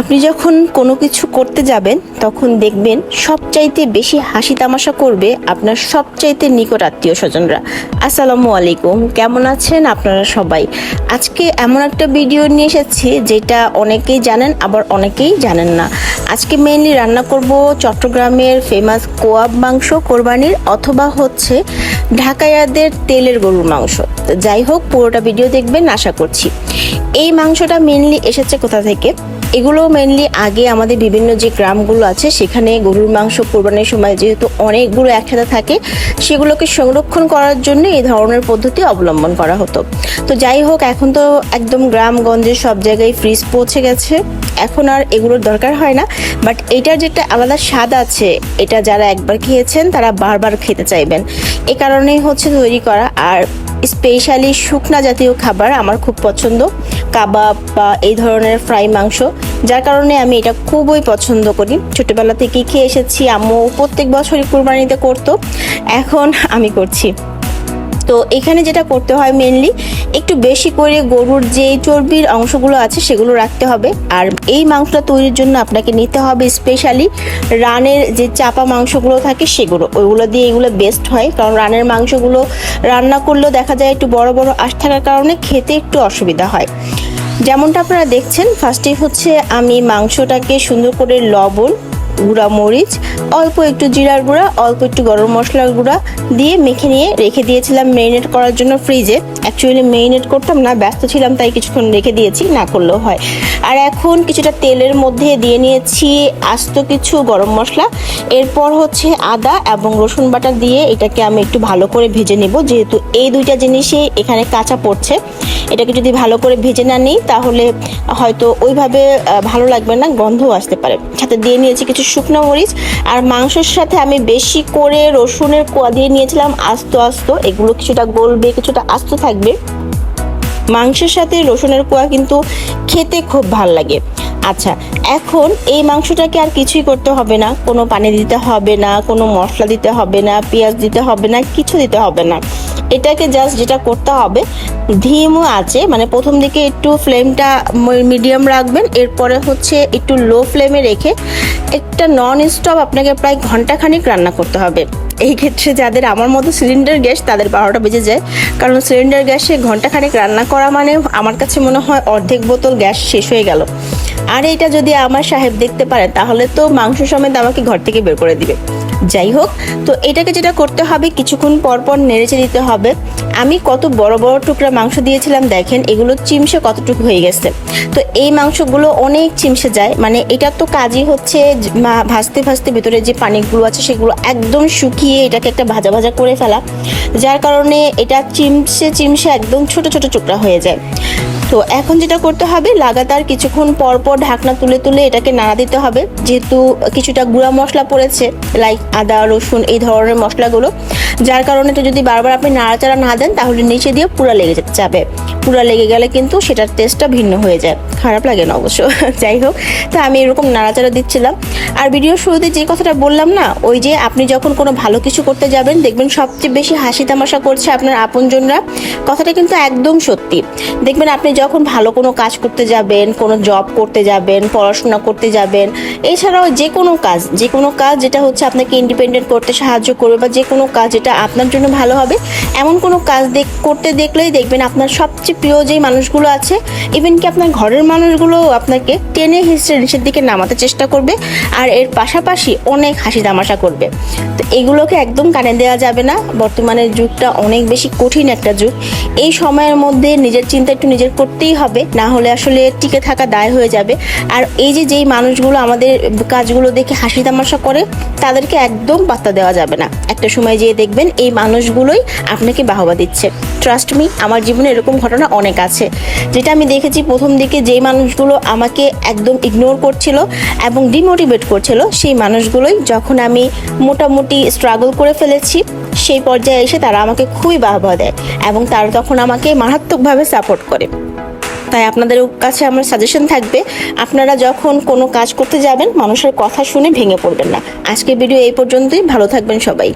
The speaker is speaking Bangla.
আপনি যখন কোনো কিছু করতে যাবেন, তখন দেখবেন সবচাইতে বেশি হাসি তামাশা করবে আপনার সবচাইতে নিকট আত্মীয় স্বজনরা। আসসালামু আলাইকুম, কেমন আছেন আপনারা সবাই? আজকে এমন একটা ভিডিও নিয়ে এসেছি যেটা অনেকেই জানেন, আবার অনেকেই জানেন না। আজকে মেইনলি রান্না করব চট্টগ্রামের ফেমাস কোয়াব মাংস কোরবানির অথবা হচ্ছে ঢাকাইয়াদের তেলের গরুর মাংস। যাই হোক, পুরোটা ভিডিও দেখবেন, আশা করছি। এই মাংসটা মেনলি এসেছে কোথা থেকে? এগুলো মেনলি আগে আমাদের বিভিন্ন যে গ্রামগুলো আছে, সেখানে গরুর মাংস কোরবানির সময় যেহেতু অনেকগুলো একসাথে থাকে, সেগুলোকে সংরক্ষণ করার জন্য এই ধরনের পদ্ধতি অবলম্বন করা হতো। তো যাই হোক, এখন তো একদম গ্রামগঞ্জে সব জায়গায় ফ্রিজ পৌঁছে গেছে। এখন আর এগুলোর দরকার হয় না। বাট এটার যেটা আলাদা স্বাদ আছে, এটা যারা একবার খেয়েছেন, তারা বারবার খেতে চাইবেন। এ কারণেই হচ্ছে তৈরি করা। আর স্পেশালি শুকনা জাতীয় খাবার আমার খুব পছন্দ। কাবাব বা এই ধরনের ফ্রাই মাংস। যার কারণে আমি এটা খুবই পছন্দ করি। ছোটবেলা থেকেই খেয়ে এসেছি, আম্মু প্রত্যেক বছরই কুরবানিতে করতো, এখন আমি করছি। তো এখানে যেটা করতে হয় মেনলি একটু বেশি করে গরুর যে চর্বির অংশগুলো আছে সেগুলো রাখতে হবে। আর এই মাংসটা তৈরির জন্য আপনাকে নিতে হবে স্পেশালি রানের যে চাপা মাংসগুলো থাকে সেগুলো। ওইগুলো দিয়ে এগুলো বেস্ট হয়, কারণ রানের মাংসগুলো রান্না করলেও দেখা যায় একটু বড় বড় আশ থাকার কারণে খেতে একটু অসুবিধা হয়। যেমনটা আপনারা দেখছেন ফার্স্টে হচ্ছে আমি মাংসটাকে সুন্দর করে লবণ, গুঁড়া মরিচ, অল্প একটু জিরার গুঁড়া, অল্প একটু গরম মশলার গুঁড়া দিয়ে মেখে নিয়ে রেখে দিয়েছিলাম মেরিনেট করার জন্য ফ্রিজে অ্যাকচুয়ালি মেরিনেট করতাম না, ব্যস্ত ছিলাম, তাই কিছুক্ষণ রেখে দিয়েছি, না করলেও হয়। আর এখন কিছুটা তেলের মধ্যে দিয়ে নিয়েছি আস্ত কিছু গরম মশলা। এরপর হচ্ছে আদা এবং রসুন বাটা দিয়ে এটাকে আমি একটু ভালো করে ভেজে নেব। যেহেতু এই দুইটা জিনিসই এখানে কাঁচা পড়ছে, এটাকে যদি ভালো করে ভেজে না নিই, তাহলে হয়তো ওইভাবে ভালো লাগবে না, গন্ধও আসতে পারে। সাথে দিয়ে নিয়েছি কিছু শুকনো মরিচ। আর মাংসের সাথে আমি বেশি করে রসুনের কোয়া দিয়ে নিয়েছিলাম, আস্ত আস্ত। এগুলো কিছুটা গলবে, কিছুটা আস্ত থাকবে। মাংসের সাথে রসুনের কোয়া কিন্তু খেতে খুব ভালো লাগে। আচ্ছা এখন এই মাংসটাকে আর কিছুই করতে হবে না। কোনো পানি দিতে হবে না, কোনো মশলা দিতে হবে না, পেঁয়াজ দিতে হবে না, কিছু দিতে হবে না। এটাকে জাস্ট যেটা করতে হবে, ধিমও আছে মানে প্রথম দিকে একটু ফ্লেমটা মিডিয়াম রাখবেন, এরপরে হচ্ছে একটু লো ফ্লেমে রেখে একটা নন স্টপ আপনাকে প্রায় ঘন্টাখানিক রান্না করতে হবে। এই ক্ষেত্রে যাদের আমার মতো সিলিন্ডার গ্যাস, তাদের বারোটা বেজে যায়। কারণ সিলিন্ডার গ্যাসে ঘন্টাখানেক রান্না করা মানে আমার কাছে মনে হয় অর্ধেক বোতল গ্যাস শেষ হয়ে গেল। আর এটা যদি আমার সাহেব দেখতে পারে তাহলে তো মাংস সমেত আমাকে ঘর থেকে বের করে দিবে। যাই হোক, তো এটাকে যেটা করতে হবে, কিছুক্ষণ পর পর নেড়েচে দিতে হবে। আমি কত বড় বড় টুকরা মাংস দিয়েছিলাম, দেখেন, এগুলো চিমসে কতটুকু হয়ে গেছে। তো এই মাংসগুলো অনেক চিমসে যায় মানে এটার তো কাজই হচ্ছে ভাজতে ভাজতে ভেতরে যে পানিগুলো আছে, সেগুলো একদম শুকিয়ে এটাকে একটা ভাজা ভাজা করে ফেলা, যার কারণে এটা চিমসে চিমসে একদম ছোট ছোট টুকরা হয়ে যায়। তো এখন যেটা করতে হবে, লাগাতার কিছুক্ষণ পর পর ঢাকনা তুলে তুলে এটাকে নাড়া দিতে হবে। যেহেতু কিছুটা গুঁড়া মশলা পড়েছে লাইক আদা, রসুন এই ধরনের মশলাগুলো, যার কারণে তো যদি বারবার আপনি নাড়াচাড়া না দেন, তাহলে নিচে দিয়ে পুরা লেগে যাবে। পুরা লেগে গেলে কিন্তু সেটার টেস্টটা ভিন্ন হয়ে যায়। খারাপ লাগে না অবশ্য। যাই হোক, তো আমি এরকম নাড়াচাড়া দিচ্ছিলাম। আর ভিডিও শুরুতে যে কথাটা বললাম না, ওই যে আপনি যখন কোনো ভালো কিছু করতে যাবেন, দেখবেন সবচেয়ে বেশি হাসি তামাশা করছে আপনার আপনজনরা। কথাটা কিন্তু একদম সত্যি। দেখবেন আপনি যখন ভালো কোনো কাজ করতে যাবেন, কোনো জব করতে যাবেন, পড়াশোনা করতে যাবেন, এছাড়াও যে কোনো কাজ, যে কোনো কাজ যেটা হচ্ছে আপনাকে ইন্ডিপেন্ডেন্ট করতে সাহায্য করবে বা যে কোনো কাজ যেটা আপনার জন্য ভালো হবে, এমন কোনো কাজ দেখ, করতে দেখলেই দেখবেন আপনার সবচেয়ে প্রিয় যেই মানুষগুলো আছে ইভেন কি আপনার ঘরের মানুষগুলো আপনাকে টেনে হিসেবে নিচের দিকে নামাতে চেষ্টা করবে, আর এর পাশাপাশি অনেক হাসি তামাশা করবে। তো এগুলোকে একদম কানে দেওয়া যাবে না। বর্তমানের যুগটা অনেক বেশি কঠিন একটা যুগ। এই সময়ের মধ্যে নিজের চিন্তা একটু নিজের করতেই হবে, না হলে আসলে টিকে থাকা দায় হয়ে যাবে। আর এই যে যেই মানুষগুলো আমাদের কাজগুলো দেখে হাসি তামাশা করে, তাদেরকে একদম পাত্তা দেওয়া যাবে না। একটা সময় যেয়ে দেখবেন এই মানুষগুলোই আপনাকে বাহবা দিচ্ছে। ট্রাস্ট মি আমার জীবনে এরকম ঘটনা অনেক আছে। যেটা আমি দেখেছি প্রথম দিকে যেই মানুষগুলো আমাকে একদম ইগনোর করছিল এবং ডিমোটিভেট করছিল, সেই মানুষগুলোই যখন আমি মোটামুটি স্ট্রাগল করে ফেলেছি, সেই পর্যায়ে এসে তারা আমাকে খুবই বাহবা দেয় এবং তারা তখন আমাকে মারাত্মকভাবে সাপোর্ট করে। তাই আপনাদের কাছে আমার সাজেশন থাকবে, আপনারা যখন কোনো কাজ করতে যাবেন, মানুষের কথা শুনে ভেঙে পড়বেন না। আজকে ভিডিও এই পর্যন্তই, ভালো থাকবেন সবাই।